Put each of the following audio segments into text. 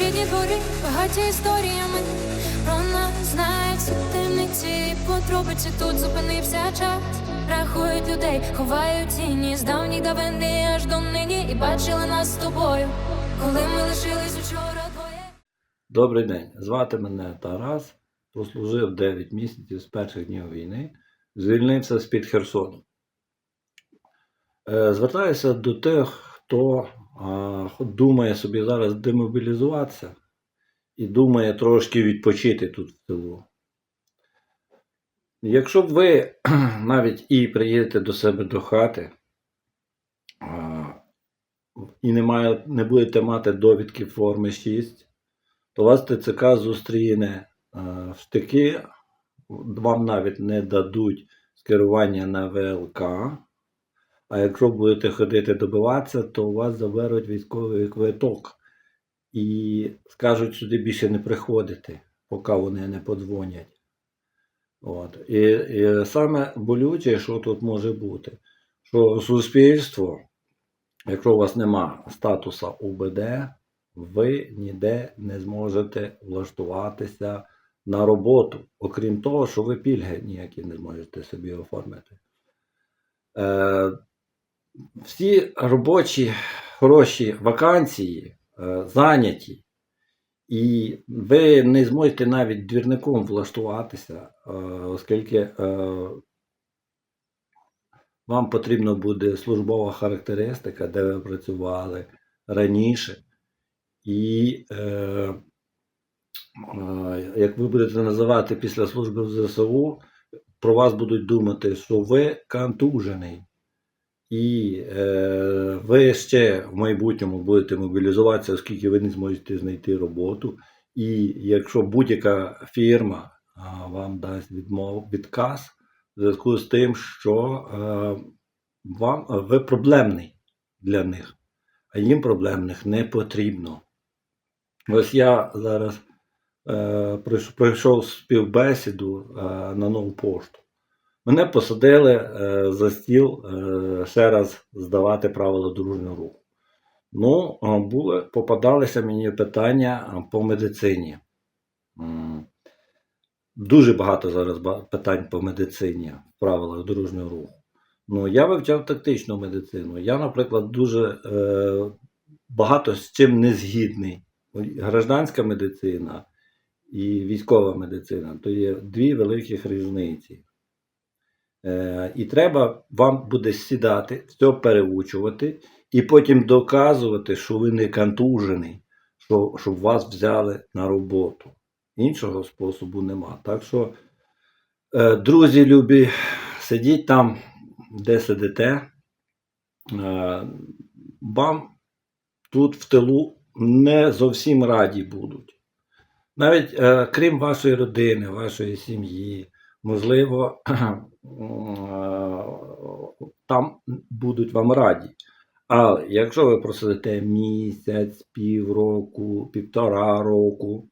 рідні двори, багаті історіями. Про нас знають темниці і тут зупинився час. Рахують людей, ховають тіні з давніх давини аж до нині. І бачили нас з тобою, коли ми лишились учора двоє. Добрий день. Звати мене Тарас. Прослужив 9 місяців з перших днів війни. Звільнився з-під Херсону. Е, Звертаюся до тих, хто думає собі зараз демобілізуватися і думає трошки відпочити тут в тилу. Якщо ви навіть і приїдете до себе до хати і не, має, не будете мати довідки форми 6, то вас ТЦК зустріне в штики, вам навіть не дадуть скерування на ВЛК. А якщо будете ходити добиватися, то у вас заберуть військовий квиток і скажуть сюди більше не приходити, поки вони не подзвонять. От. І, і саме болюче, що тут може бути, що суспільство, якщо у вас нема статуса УБД, ви ніде не зможете влаштуватися на роботу, окрім того, що ви пільги ніякі не зможете собі оформити. Е, всі робочі хороші вакансії е, зайняті, і ви не зможете навіть двірником влаштуватися, е, оскільки е, вам потрібна буде службова характеристика, де ви працювали раніше. І е, е, як ви будете називати після служби в ЗСУ, про вас будуть думати, що ви контужений. І е, ви ще в майбутньому будете мобілізуватися, оскільки ви не зможете знайти роботу. І якщо будь-яка фірма а, вам дасть відмов, відказ в зв'язку з тим, що е, вам, ви проблемний для них, а їм проблемних не потрібно. Ось я зараз е, пройш- пройшов співбесіду е, на нову пошту. Мене посадили е, за стіл е, ще раз здавати правила дорожнього руху. Ну, були, попадалися мені питання по медицині. Дуже багато зараз питань по медицині в правилах дорожнього руху. Ну, я вивчав тактичну медицину. Я, наприклад, дуже е, багато з чим не згідний. Гражданська медицина і військова медицина то є дві великих різниці. Е, і треба вам буде сідати, все переучувати, і потім доказувати, що ви не контужений, що, щоб вас взяли на роботу. Іншого способу нема. Так що, е, друзі любі, сидіть там, де сидите. Е, вам тут в тилу не зовсім раді будуть. Навіть крім вашої родини, вашої сім'ї, можливо, там будуть вам раді. Але якщо ви просидите місяць, півроку, півтора року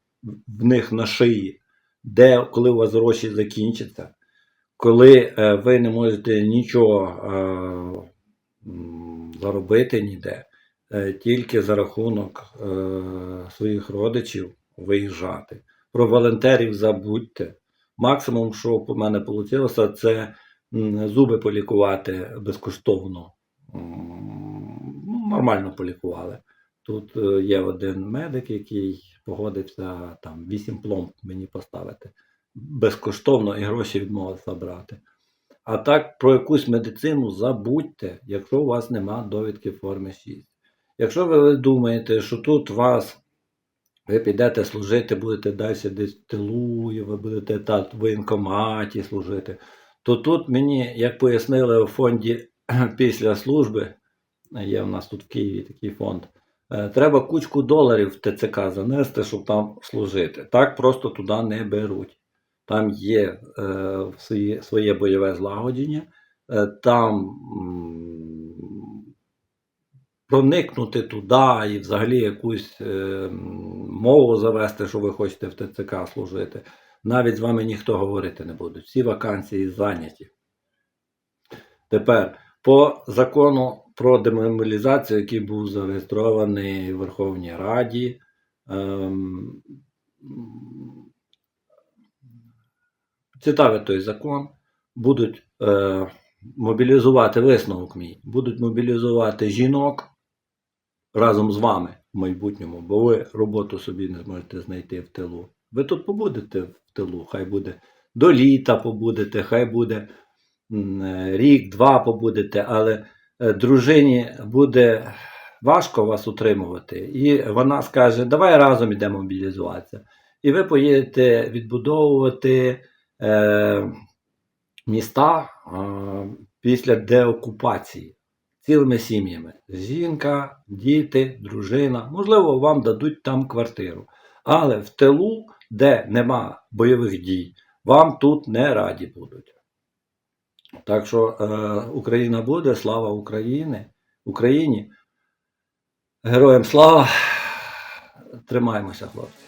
в них на шиї, де коли у вас гроші закінчаться, коли е, ви не можете нічого е, заробити ніде, е, тільки за рахунок своїх родичів виїжджати. Про волонтерів забудьте. Максимум, що по мене вийшло, це зуби полікувати безкоштовно. Ну, Нормально полікували. Тут е, є один медик, який погодився там 8 пломб мені поставити. Безкоштовно і гроші відмовився брати. А так про якусь медицину забудьте, якщо у вас нема довідки форми 6. Якщо ви думаєте, що тут вас ви підете служити, будете далі десь в тилу, ви будете так в воєнкоматі служити, то тут мені, як пояснили у фонді після служби, є в нас тут в Києві такий фонд, е, треба кучку доларів в ТЦК занести, щоб там служити. Так просто туди не беруть. Там є е, своє, бойове злагодження, е, там проникнути туди і взагалі якусь е, мову завести, що ви хочете в ТЦК служити. Навіть з вами ніхто говорити не буде. Всі вакансії зайняті. Тепер по закону про демобілізацію, який був зареєстрований в Верховній Раді, ем, читали той закон, будуть е, мобілізувати висновок мій, будуть мобілізувати жінок разом з вами в майбутньому, бо ви роботу собі не зможете знайти в тилу. Ви тут побудете в тилу, хай буде до літа побудете, хай буде е, рік, два побудете, але е, дружині буде важко вас утримувати. І вона скаже: давай разом ідемо мобілізуватися. І ви поїдете відбудовувати е, міста е, після деокупації цілими сім'ями. Жінка, діти, дружина. Можливо, вам дадуть там квартиру. Але в тилу, де нема бойових дій, вам тут не раді будуть. Так що е, Україна буде, слава Україні, Україні. Героям слава! Тримаємося, хлопці.